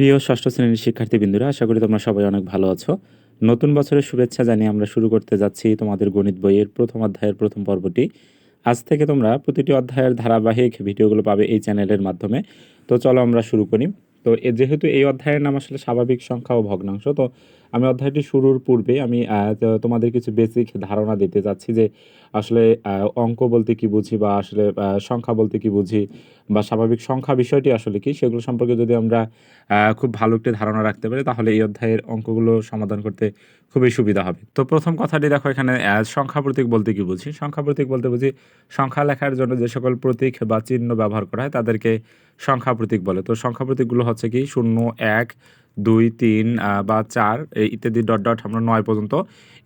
প্রিয় ষষ্ঠ শ্রেণির শিক্ষার্থীবৃন্দুরা, আশা করি তোমরা সবাই অনেক ভালো আছো। নতুন বছরের শুভেচ্ছা জানিয়ে আমরা শুরু করতে যাচ্ছি তোমাদের গণিত বইয়ের প্রথম অধ্যায়ের প্রথম পর্বটি। আজ থেকে তোমরা প্রতিটি অধ্যায়ের ধারাবাহিক ভিডিওগুলো পাবে এই চ্যানেলের মাধ্যমে। তো চলো আমরা শুরু করি। তো যেহেতু এই অধ্যায়ের নাম আসলে স্বাভাবিক সংখ্যা ও ভগ্নাংশ, তো আমি অধ্যায়টি শুরুর পূর্বে আমি তোমাদের কিছু বেসিক ধারণা দিতে যাচ্ছি যে আসলে অঙ্ক বলতে কি বুঝি বা আসলে সংখ্যা বলতে কি বুঝি বা স্বাভাবিক সংখ্যা বিষয়টি আসলে কি সেগুলো সম্পর্কে যদি আমরা খুব ভালো একটি ধারণা রাখতে পারি তাহলে এই অধ্যায়ের অঙ্কগুলো সমাধান করতে খুবই সুবিধা হবে। তো প্রথম কথাটি দেখো এখানে সংখ্যা প্রতীক বলতে কি বুঝি? সংখ্যা প্রতীক বলতে বুঝি সংখ্যা লেখার জন্য যে সকল প্রতীক বা চিহ্ন ব্যবহার করা হয় তাদেরকে সংখ্যা প্রতীক বলে। তো সংখ্যা প্রতীকগুলো হচ্ছে কি, শূন্য, এক, দুই, তিন বা চার ইত্যাদি ডট ডট আমরা নয় পর্যন্ত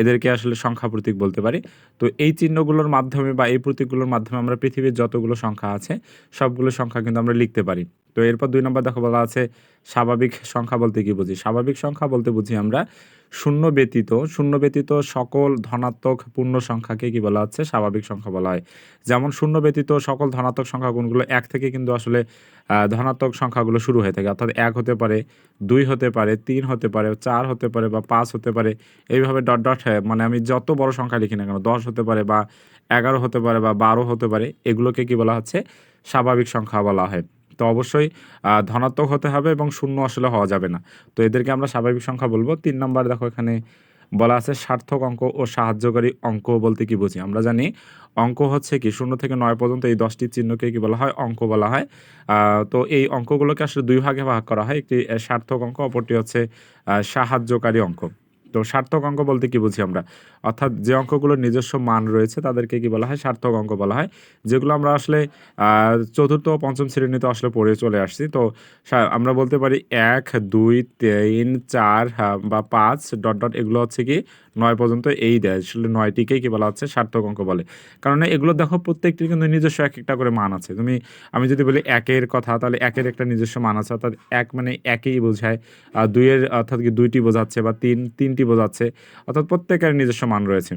এদেরকে আসলে সংখ্যা প্রতীক বলতে পারি। তো এই চিহ্নগুলোর মাধ্যমে বা এই প্রতীকগুলোর মাধ্যমে আমরা পৃথিবীর যতগুলো সংখ্যা আছে, সবগুলো সংখ্যা কিন্তু আমরা লিখতে পারি। তো এরপর দুই নম্বর দেখো বলা আছে, স্বাভাবিক সংখ্যা বলতে কি বুঝি? স্বাভাবিক সংখ্যা বলতে বুঝি আমরা শূন্য ব্যতীত শূন্য ব্যতীত সকল ধনাত্মক পূর্ণ সংখ্যাকে কি বলা হচ্ছে? স্বাভাবিক সংখ্যা বলা হয়। যেমন শূন্য ব্যতীত সকল ধনাত্মক সংখ্যা কোনগুলো এক থেকে কিন্তু আসলে ধনাত্মক সংখ্যাগুলো শুরু হয়ে থাকে। অর্থাৎ এক হতে পারে, দুই হতে পারে, তিন হতে পারে, চার হতে পারে বা পাঁচ হতে পারে, এইভাবে ডট ডট মানে আমি যত বড় সংখ্যা লিখি না কেন, দশ হতে পারে বা এগারো হতে পারে বা বারো হতে পারে, এগুলোকে কি বলা হচ্ছে? স্বাভাবিক সংখ্যা বলা হয়। তো অবশ্যই ধনাত্মক হতে হবে এবং শূন্য আসলে হওয়া যাবে না। তো এদেরকে আমরা স্বাভাবিক সংখ্যা বলব। তিন নম্বর দেখো এখানে বলা আছে সার্থক অঙ্ক ও সাহায্যকারী অঙ্ক বলতে কি বুঝি? আমরা জানি অঙ্ক হচ্ছে কি, শূন্য থেকে নয় পর্যন্ত এই দশটি চিহ্নকে কি বলা হয়? অঙ্ক বলা হয়। তো এই অঙ্কগুলোকে আসলে দুই ভাগে ভাগ করা হয়। একটি সার্থক অঙ্ক, অপরটি হচ্ছে সাহায্যকারী অঙ্ক। তো সার্থক অঙ্ক বলতে কি বুঝি আমরা? অর্থাৎ যে অঙ্কগুলোর নিজস্ব মান রয়েছে, তাদেরকে কি বলা হয়? সার্থক অঙ্ক বলা হয়। যেগুলো আমরা আসলে চতুর্থ পঞ্চম শ্রেণীতে আসলে পড়ে চলে আসছি। তো আমরা বলতে পারি এক, দুই, তিন, চার বা পাঁচ, ডট ডট, এগুলো হচ্ছে কি নয় পর্যন্ত এই দেয়। আসলে নয়টিকেই কি বলা হচ্ছে সার্থক অঙ্ক বলে। কারণ এগুলো দেখো প্রত্যেকটির কিন্তু নিজস্ব এক একটা করে মান আছে। তুমি, আমি যদি বলি একের কথা, তাহলে একের একটা নিজস্ব মান আছে, অর্থাৎ এক মানে একই বোঝায়। দুইয়ের, অর্থাৎ কি দুইটি বোঝাচ্ছে বা তিন, তিনটি বোঝাচ্ছে, অর্থাৎ প্রত্যেকের নিজস্ব মান রয়েছে।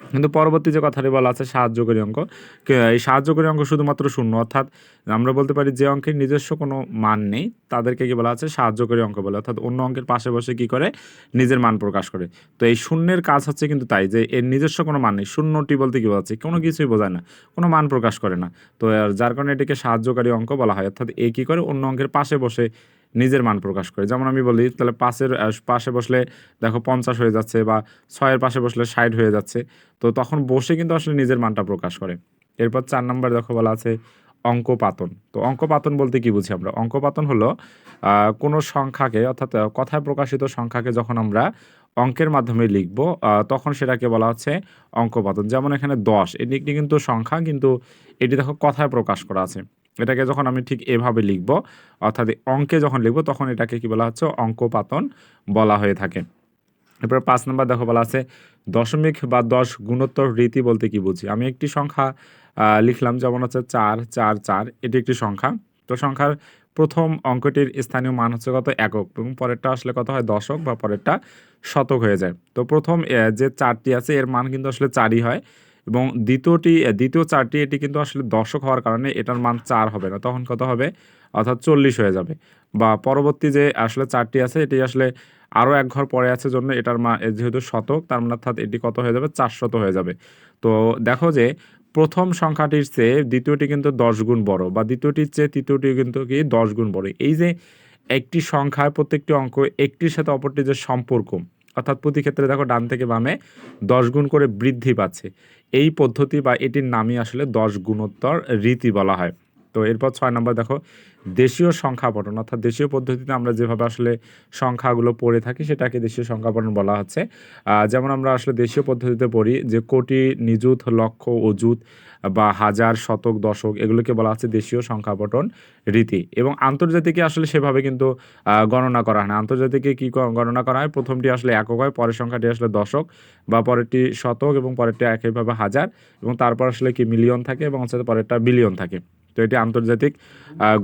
কিন্তু পরবর্তী যে কথাটি বলা আছে, সাহায্যকারী অঙ্ক এই সাহায্যকারী অঙ্ক শুধুমাত্র শূন্য, অর্থাৎ আমরা বলতে পারি যে অঙ্কের নিজস্ব কোনো মান নেই, তাদেরকে কি বলা আছে? সাহায্যকারী অঙ্ক বলে, অর্থাৎ অন্য অঙ্কের পাশে বসে কি করে? নিজের মান প্রকাশ করে। তো এই শূন্যের কাজ হচ্ছে কিন্তু তাই যে, এর নিজস্ব কোনো মান নেই। শূন্যটি বলতে কি বোঝাচ্ছে? কোনো কিছুই বোঝায় না, কোনো মান প্রকাশ করে না। তো যার কারণে এটিকে সাহায্যকারী অঙ্ক বলা হয়। অর্থাৎ এ কী করে? অন্য অঙ্কের পাশে বসে নিজের মান প্রকাশ করে। যেমন আমি বলি, তাহলে পাশের পাশে বসলে দেখো পঞ্চাশ হয়ে যাচ্ছে বা ছয়ের পাশে বসলে ষাট হয়ে যাচ্ছে। তো তখন বসে কিন্তু আসলে নিজের মানটা প্রকাশ করে। এরপর চার নম্বর দেখো বলা আছে অঙ্কপাতন। তো অঙ্কপাতন বলতে কি বুঝি আমরা? অঙ্কপাতন হলো কোনো সংখ্যাকে অর্থাৎ কথায় প্রকাশিত সংখ্যাকে যখন আমরা অঙ্কের মাধ্যমে লিখব তখন সেটাকে বলা হচ্ছে অঙ্কপাতন। যেমন এখানে দশ, এটি একটি কিন্তু সংখ্যা, কিন্তু এটি দেখো কথায় প্রকাশ করা আছে। এটাকে যখন আমি ঠিক এভাবে লিখব, অর্থাৎ অঙ্কে যখন লিখব, তখন এটাকে কি বলা হচ্ছে? অঙ্কপাতন বলা হয়ে থাকে। এরপর পাঁচ নম্বর দেখো বলা আছে, দশমিক বা দশ গুণোত্তর রীতি বলতে কি বুঝি? আমি একটি সংখ্যা লিখলাম, যেমন হচ্ছে চার চার চার, এটি একটি সংখ্যা। তো সংখ্যার প্রথম অঙ্কটির স্থানীয় মান হচ্ছে কত? একক। এবং পরেরটা আসলে কত হয়? দশক বা পরেরটা শতক হয়ে যায়। তো প্রথম যে চারটি আছে, এর মান কিন্তু আসলে চারই হয়। এবং দ্বিতীয়টি দ্বিতীয় চারটি এটি কিন্তু আসলে দশক হওয়ার কারণে এটার মান চার হবে না। তখন কত হবে? অর্থাৎ চল্লিশ হয়ে যাবে। বা পরবর্তী যে আসলে চারটি আছে, এটি আসলে আরও এক ঘর পরে আছে জন্য এটার মা যেহেতু শতক, তার মানে অর্থাৎ এটি কত হয়ে যাবে? চারশত হয়ে যাবে। তো দেখো যে প্রথম সংখ্যাটির চেয়ে দ্বিতীয়টি কিন্তু দশ গুণ বড় বা দ্বিতীয়টির চেয়ে তৃতীয়টি কিন্তু কি দশ গুণ বড়। এই যে একটি সংখ্যায় প্রত্যেকটি অঙ্ক একটির সাথে অপরটির যে সম্পর্ক অর্থাৎ প্রতি ক্ষেত্রে দেখো ডান থেকে বামে দশ গুণ করে বৃদ্ধি পাচ্ছে। এই পদ্ধতি বা এটির নামই আসলে দশ গুণোত্তর রীতি বলা হয়। তো এরপর ছয় নম্বর দেখো, দেশীয় সংখ্যাপটন অর্থাৎ দেশীয় পদ্ধতিতে আমরা যেভাবে আসলে সংখ্যাগুলো পড়ে থাকি, সেটাকে দেশীয় সংখ্যাপটন বলা হচ্ছে। যেমন আমরা আসলে দেশীয় পদ্ধতিতে পড়ি যে কোটি, নিযুত, লক্ষ, অযুত বা হাজার, শতক, দশক, এগুলোকে বলা হচ্ছে দেশীয় সংখ্যাপটন রীতি। এবং আন্তর্জাতিকে আসলে সেভাবে কিন্তু গণনা করা হয় না। আন্তর্জাতিকে কী, গণনা করা হয়? প্রথমটি আসলে একক হয়, পরের সংখ্যাটি আসলে দশক বা পরেরটি শতক এবং পরেরটি একইভাবে হাজার এবং তারপর আসলে কি মিলিয়ন থাকে এবং হচ্ছে পরেরটা বিলিয়ন থাকে। তো এটি আন্তর্জাতিক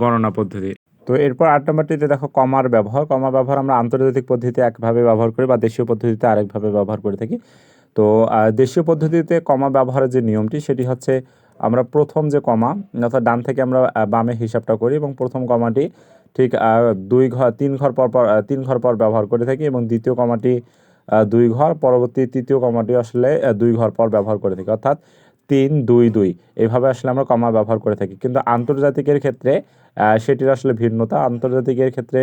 গণনা পদ্ধতি। তো এরপর আট নম্বরটিতে দেখো কমার ব্যবহার। কমা ব্যবহার আমরা আন্তর্জাতিক পদ্ধতিতে একভাবে ব্যবহার করি বা দেশীয় পদ্ধতিতে আরেকভাবে ব্যবহার করে থাকি। তো দেশীয় পদ্ধতিতে কমা ব্যবহারের যে নিয়মটি, সেটি হচ্ছে আমরা প্রথম যে কমা, অর্থাৎ ডান থেকে আমরা বামে হিসাবটা করি এবং প্রথম কমাটি ঠিক দুই ঘর তিন ঘর পর পর তিন ঘর পর ব্যবহার করে থাকি এবং দ্বিতীয় কমাটি দুই ঘর, পরবর্তী তৃতীয় কমাটি আসলে দুই ঘর পর ব্যবহার করে থাকি। অর্থাৎ তিন দুই দুই। এইভাবে আসলে আমরা কমা ব্যবহার করে থাকি। কিন্তু আন্তর্জাতিকের ক্ষেত্রে সেটির আসলে ভিন্নতা। আন্তর্জাতিকের ক্ষেত্রে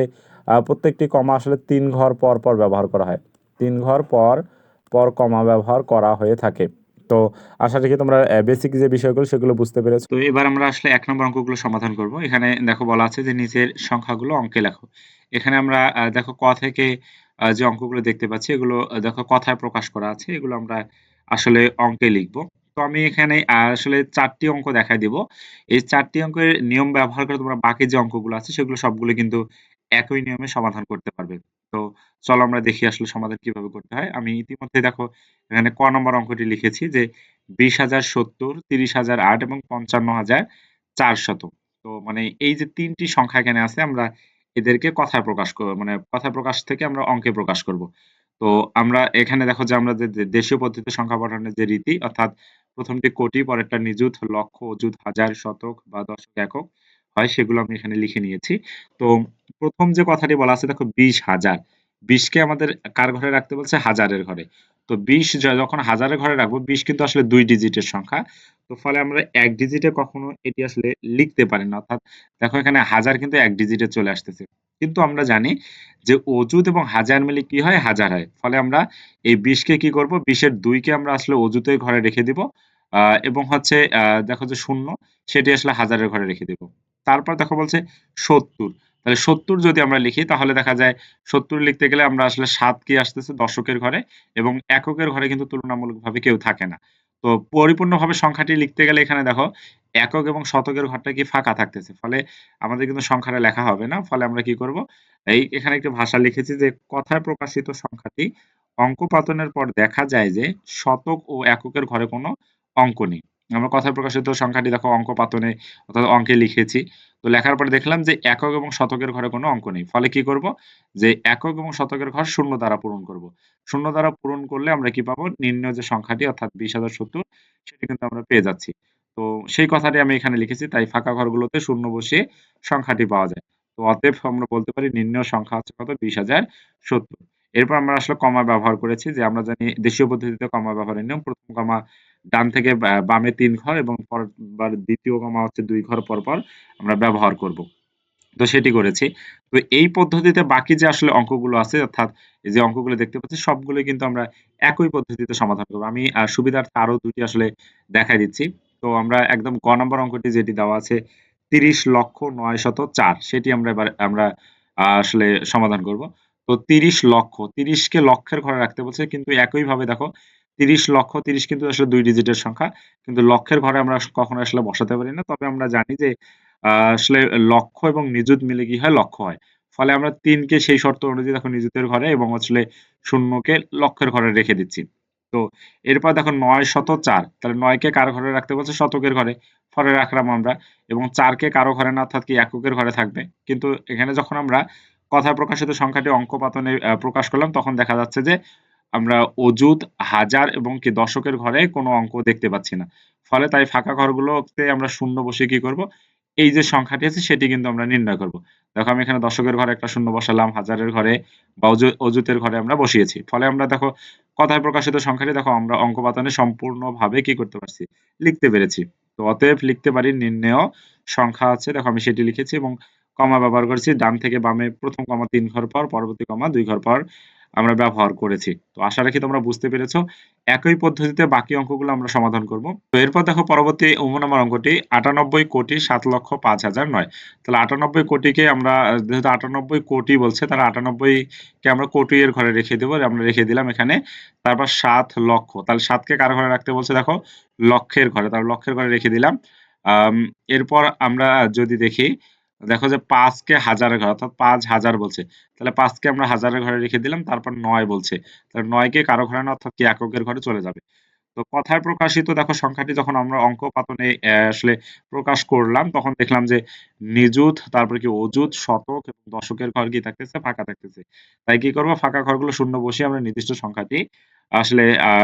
প্রত্যেকটি কমা আসলে তিন ঘর পর পর ব্যবহার করা হয়। তিন ঘর পর পর কমা ব্যবহার করা হয়ে থাকে। তো আশা রাখি তোমরা বেসিক যে বিষয়গুলো, সেগুলো বুঝতে পেরেছ। তো এবার আমরা আসলে এক নম্বর অঙ্কগুলো সমাধান করব। এখানে দেখো বলা আছে যে নিচের সংখ্যাগুলো অঙ্কে লেখো। এখানে আমরা দেখো ক থেকে যে অঙ্কগুলো দেখতে পাচ্ছি, এগুলো দেখো কথায় প্রকাশ করা আছে। এগুলো আমরা আসলে অঙ্কে লিখব। তো আমি এখানে আসলে চারটি অঙ্ক দেখাই দিব। এই চারটি অঙ্কের নিয়ম ব্যবহার করে তোমরা বাকি যে অঙ্কগুলো আছে, সেগুলো সবগুলো কিন্তু একই নিয়মে সমাধান করতে পারবে। তো চলো আমরা দেখি আসলে সমাধান কীভাবে করতে হয়। আমি ইতিমধ্যে দেখো, এখানে ক নম্বর অঙ্কটি লিখেছি যে বিশ হাজার সত্তর, তিরিশ হাজার আট এবং পঞ্চান্ন হাজার চারশত তো মানে এই যে তিনটি সংখ্যা এখানে আছে, আমরা এদেরকে কথায় প্রকাশ করব মানে কথায় প্রকাশ থেকে আমরা অঙ্কে প্রকাশ করব। তো আমরা এখানে দেখো যে আমরা যে দেশীয় পদ্ধতিতে সংখ্যা পাঠানোর যে রীতি, অর্থাৎ প্রথমটি কোটি, পরেরটা নিযুত, লক্ষ, অযুত, হাজার, শতক বা দশক একক হয়, সেগুলো আমি এখানে লিখে নিয়েছি। তো প্রথম যে কথাটি বলা আছে, দেখো, বিশ হাজার। বিশকে আমাদের কার ঘরে রাখতে বলছে? হাজারের ঘরে। তো বিশ যখন হাজারের ঘরে রাখব, বিশ কিন্তু আসলে দুই ডিজিটের সংখ্যা। তো ফলে আমরা এক ডিজিটে কখনো এটি আসলে লিখতে পারি না। অর্থাৎ দেখো এখানে হাজার কিন্তু এক ডিজিটে চলে আসতেছে। কিন্তু আমরা জানি যে অজুত এবং হাজার মিলে কি হয়? হাজার হয়। ফলে আমরা এই বিশকে কি করব? বিশের দুইকে আমরা আসলে অজুতের ঘরে রেখে দিব এবং হচ্ছে দেখো যে শূন্য, সেটি আসলে হাজারের ঘরে রেখে দিব। তারপর দেখো বলছে সত্তর। তাহলে সত্তর যদি আমরা লিখি, তাহলে দেখা যায় সত্তর লিখতে গেলে আমরা আসলে সাত কি আসতেছে? দশকের ঘরে, এবং এককের ঘরে কিন্তু তুলনামূলকভাবে কেউ থাকে না। তো পরিপূর্ণভাবে সংখ্যাটি লিখতে গেলে এখানে দেখো, একক এবং শতকের ঘরটা কি ফাঁকা থাকতেছে? ফলে আমাদের কিন্তু সংখ্যাটা লেখা হবে না। ফলে আমরা কি করব? এই এখানে একটি ভাষা লিখেছি যে, কথায় প্রকাশিত সংখ্যাটি অঙ্ক পাতনের পর দেখা যায় যে, শতক ও এককের ঘরে কোনো অঙ্ক নেই। আমরা কথায় প্রকাশিত সংখ্যাটি দেখো, অঙ্ক পাতনে অর্থাৎ অঙ্কে লিখেছি। তো লেখার পরে দেখলাম যে একক এবং শতকের ঘরে কোনো অঙ্ক নেই। ফলে কি করব? যে একক এবং শতকের ঘর শূন্য দ্বারা পূরণ করব। শূন্য দ্বারা পূরণ করলে আমরা কি পাবো? নির্ণয় যে সংখ্যাটি, অর্থাৎ বিশ হাজার সত্তর, সেটি কিন্তু আমরা পেয়ে যাচ্ছি। তো সেই কথাটি আমি এখানে লিখেছি, তাই ফাঁকা ঘরগুলোতে শূন্য বসিয়ে সংখ্যাটি পাওয়া যায়। তো অতএব আমরা বলতে পারি নির্ণয় সংখ্যা হচ্ছে কত? বিশ হাজার সত্তর। এরপর আমরা আসলে কমা ব্যবহার করেছি, যে আমরা জানি দেশীয় পদ্ধতিতে কমা ব্যবহারের নিয়ম, প্রথম কমা ডান থেকে বামে তিন ঘর এবং পরবার দ্বিতীয় কমা হচ্ছে দুই ঘর পর পর আমরা ব্যবহার করব। তো সেটি করেছি। তো এই পদ্ধতিতে বাকি যে আসলে অঙ্কগুলো আছে, অর্থাৎ যে অঙ্কগুলো দেখতে পাচ্ছি সবগুলো কিন্তু আমরা একই পদ্ধতিতে সমাধান করব। আমি সুবিধার্থে আরও দুটি আসলে দেখাই দিচ্ছি। তো আমরা একদম গ নম্বর অঙ্কটি যেটি দেওয়া আছে, তিরিশ লক্ষ নয় শত চার, সেটি আমরা এবার, আমরা আসলে সমাধান করব। তো তিরিশ লক্ষ, তিরিশকে লক্ষের ঘরে রাখতে বলছে, কিন্তু একই ভাবে দেখো তিরিশ লক্ষ, তিরিশ কিন্তু আসলে দুই ডিজিটের সংখ্যা। কিন্তু লক্ষের ঘরে আমরা কখনো আসলে বসাতে পারি না। তবে আমরা জানি যে আসলে লক্ষ এবং নিযুত মিলে কি হয়? লক্ষ হয়। ফলে আমরা তিনকে সেই শর্ত অনুযায়ী দেখো নিযুতের ঘরে এবং আসলে শূন্যকে লক্ষের ঘরে রেখে দিচ্ছি। তো এরপর দেখো নয় শত চার। তাহলে নয়কে কারও ঘরে রাখতে বলছে? শতকের ঘরে, ফলে রাখলাম আমরা। এবং চারকে কারও ঘরে না, অর্থাৎ কি এককের ঘরে থাকবে। কিন্তু এখানে যখন আমরা কথায় প্রকাশিত সংখ্যাটি অঙ্ক পাতনে প্রকাশ করলাম, তখন দেখা যাচ্ছে যে আমরা অযুত, হাজার এবং কি দশকের ঘরে কোনো অঙ্ক দেখতে পাচ্ছি না। ফলে তাই ফাঁকা ঘরগুলোতে আমরা শূন্য বসে কি করব? এই যে সংখ্যাটি আছে, সেটি কিন্তু আমরা নির্ণয় করব। দেখো, আমি এখানে দশকের ঘরে একটা শূন্য বসালাম, হাজারের ঘরে বা অযু- অযুতের ঘরে আমরা বসিয়েছি। ফলে আমরা দেখো, কথায় প্রকাশিত সংখ্যাটি, দেখো, আমরা অঙ্ক পাতনে সম্পূর্ণভাবে কি করতে পারছি? লিখতে পেরেছি। তো অতএব লিখতে পারি, নির্ণেয় সংখ্যা আছে, দেখো, আমি সেটি লিখেছি এবং কমা ব্যবহার করেছি। ডান থেকে বামে প্রথম কমা তিন ঘর পর, পরবর্তী কমা দুই ঘর পর। আমরা ব্যবহার করেছি। তো আশা রাখি তোমরা বুঝতে পেরেছ। একই পদ্ধতিতে বাকি অঙ্কগুলো আমরা সমাধান করব। তো এরপর দেখো পরবর্তী উম নম্বর অঙ্কটি, আটানব্বই কোটি সাত লক্ষ পাঁচ হাজার নয়। তাহলে আটানব্বই কোটিকে আমরা, যেহেতু আটানব্বই কোটি বলছে, তাহলে আটানব্বই কে আমরা কোটি এর ঘরে রেখে দেবো আমরা রেখে দিলাম এখানে। তারপর সাত লক্ষ। তাহলে সাতকে কার ঘরে রাখতে বলছে দেখো? লক্ষের ঘরে। তাহলে লক্ষের ঘরে রেখে দিলাম। এরপর আমরা যদি দেখি দেখো যে পাঁচকে হাজারের ঘর, অর্থাৎ পাঁচ হাজার বলছে। তাহলে পাঁচকে আমরা হাজারের ঘরে রেখে দিলাম, তারপর নয় বলছে। তাহলে নয়কে কারও ঘরে না, অর্থাৎ এককের ঘরে চলে যাবে। তো কথায় প্রকাশিত দেখো সংখ্যাটি যখন আমরা অঙ্ক পাতনে আসলে প্রকাশ করলাম, তখন দেখলাম যে নিযুত, তারপরে কি অযুত, শতক এবং দশকের ঘর কি থাকতেছে? ফাঁকা থাকতেছে। তাই কি করব? ফাঁকা ঘরগুলো শূন্য বসিয়ে আমরা নির্দিষ্ট সংখ্যাটি আসলে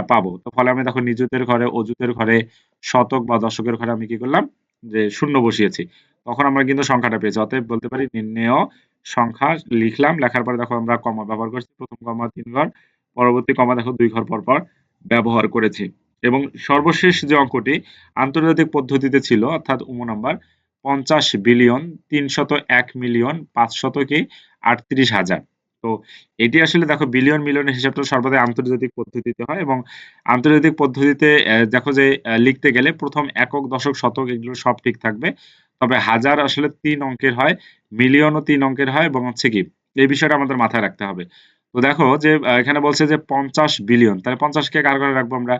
পাবো। তো ফলে আমি দেখো নিযুতের ঘরে, অযুতের ঘরে, শতক বা দশকের ঘরে আমি কি করলাম? যে শূন্য বসিয়েছি। তখন আমরা কিন্তু সংখ্যাটা পেয়েছি। অতএব বলতে পারি নির্ণেয় সংখ্যা লিখলাম, লেখার পরে দেখো আমরা কমা ব্যবহার করছি। প্রথম কমা তিন ঘর পরবর্তী কমা দেখো দুই ঘর পর পর ব্যবহার করেছি। এবং সর্বশেষ যে অঙ্কটি আন্তর্জাতিক পদ্ধতিতে ছিল, অর্থাৎ উম নাম্বার পঞ্চাশ বিলিয়ন তিনশত এক মিলিয়ন পাঁচশত কি আটত্রিশ হাজার। তো এটি আসলে দেখো বিলিয়ন মিলিয়নের হিসাবটা সর্বদাই আন্তর্জাতিক পদ্ধতিতে হয় এবং আন্তর্জাতিক পদ্ধতিতে দেখো যে লিখতে গেলে প্রথম একক, দশক, শতক এগুলো সব ঠিক থাকবে। তবে হাজার আসলে তিন অঙ্কের হয়, মিলিয়নও তিন অঙ্কের হয় এবং হচ্ছে কি, এই বিষয়টা আমাদের মাথায় রাখতে হবে। তো দেখো যে এখানে বলছে যে পঞ্চাশ বিলিয়ন, তাহলে পঞ্চাশকে কার ঘরে রাখব আমরা?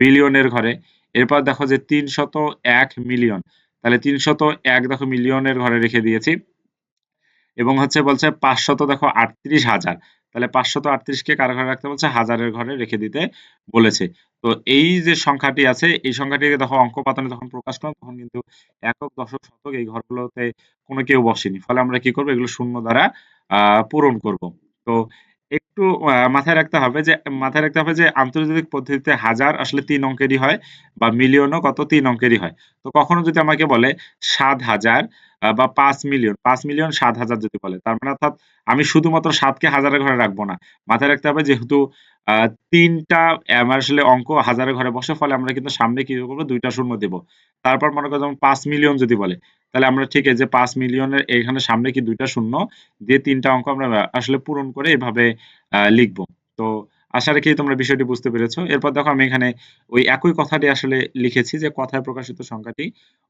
বিলিয়নের ঘরে। এরপর দেখো যে তিনশত এক মিলিয়ন, তাহলে তিনশত এক দেখো মিলিয়নের ঘরে রেখে দিয়েছি। এবং হচ্ছে বলছে পাঁচশত দেখো আটত্রিশ হাজার তাহলে পাঁচশত আটত্রিশকে কার ঘরে রাখতে বলছে, হাজারের ঘরে রেখে দিতে বলেছে। তো এই যে সংখ্যাটি আছে, এই সংখ্যাটিকে দেখো অঙ্ক পাতনে যখন প্রকাশ করলাম, তখন কিন্তু একক, দশক, শতক এই ঘরগুলোতে কোনো কেউ বসেনি। ফলে আমরা কি করব? এগুলো শূন্য দ্বারা পূরণ করব। তো একটু মাথায় রাখতে হবে যে, মাথায় রাখতে হবে যে আন্তর্জাতিক পদ্ধতিতে হাজার আসলে তিন অঙ্কেরই হয় বা মিলিয়নও কত তিন অঙ্কেরই হয়। তো কখনো যদি আমাকে বলে সাত হাজার বা পাঁচ মিলিয়ন পাঁচ মিলিয়ন সাত হাজার যদি বলে। তার মানে অর্থাৎ আমি শুধুমাত্র সাতকে হাজারের ঘরে রাখব না। মাথায় রাখতে হবে যেহেতু তিনটা আসলে অঙ্ক হাজারের ঘরে বসে, ফলে আমরা কিন্তু সামনে কি করব? দুইটা শূন্য দেব। তারপর মনে করো যেমন পাঁচ মিলিয়ন যদি বলে, তাহলে আমরা ঠিক আছে পাঁচ মিলিয়নের এখানে সামনে কি দুইটা শূন্য, দিয়ে তিনটা অঙ্ক আমরা আসলে পূরণ করে এভাবে লিখব। তো আশা রাখি তোমরা বিষয়টি বুঝতে পেরেছ। এরপর দেখো আমি এখানে ওই একই কথাটি আসলে লিখেছি যে, কথায় প্রকাশিত সংখ্যাটি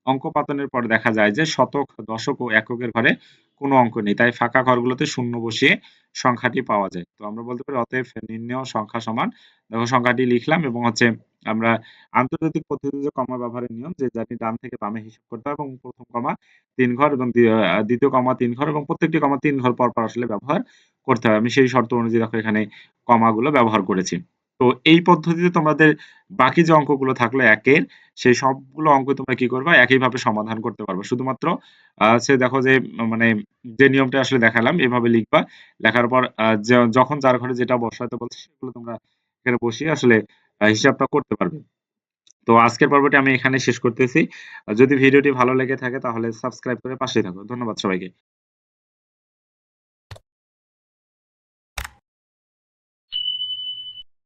অঙ্ক পাতনের পর দেখা যায় যে, শতক, দশক ও এককের ঘরে কোনো অঙ্ক নেই। তাই ফাঁকা ঘরগুলোতে শূন্য বসিয়ে সংখ্যাটি পাওয়া যায়। তো আমরা বলতে পারি অতএব নির্ণেয় সংখ্যা সমান। দেখো সংখ্যাটি লিখলাম এবং হচ্ছে আমরা আন্তর্জাতিক পদ্ধতিতে কমা ব্যবহারের নিয়ম, যে জানি ডান থেকে বামে হিসাব করতে হবে এবং প্রথম কমা তিন ঘর এবং দ্বিতীয় কমা তিন ঘর এবং প্রত্যেকটি কমা তিন ঘর পর পর আসলে ব্যবহার করতে হবে। আমি সেই শর্ত অনুযায়ী দেখো এখানে কমাগুলো ব্যবহার করেছি। তো এই পদ্ধতিতে তোমাদের বাকি যে অঙ্কগুলো থাকল একের, সেই সবগুলো অঙ্ক তোমরা কি করবা? একইভাবে সমাধান করতে পারবে। শুধুমাত্র সে দেখো যে মানে যে নিয়মটা আসলে দেখালাম, এভাবে লিখবা। লেখার পর যখন যার ঘরে যেটা বসাতে বলছে, সেগুলো তোমরা এখানে বসিয়ে আসলে হিসাবটা করতে পারবে। তো আজকের পর্বটি আমি এখানে শেষ করতেছি। যদি ভিডিওটি ভালো লেগে থাকে তাহলে সাবস্ক্রাইব করে পাশে থাকো। ধন্যবাদ সবাইকে।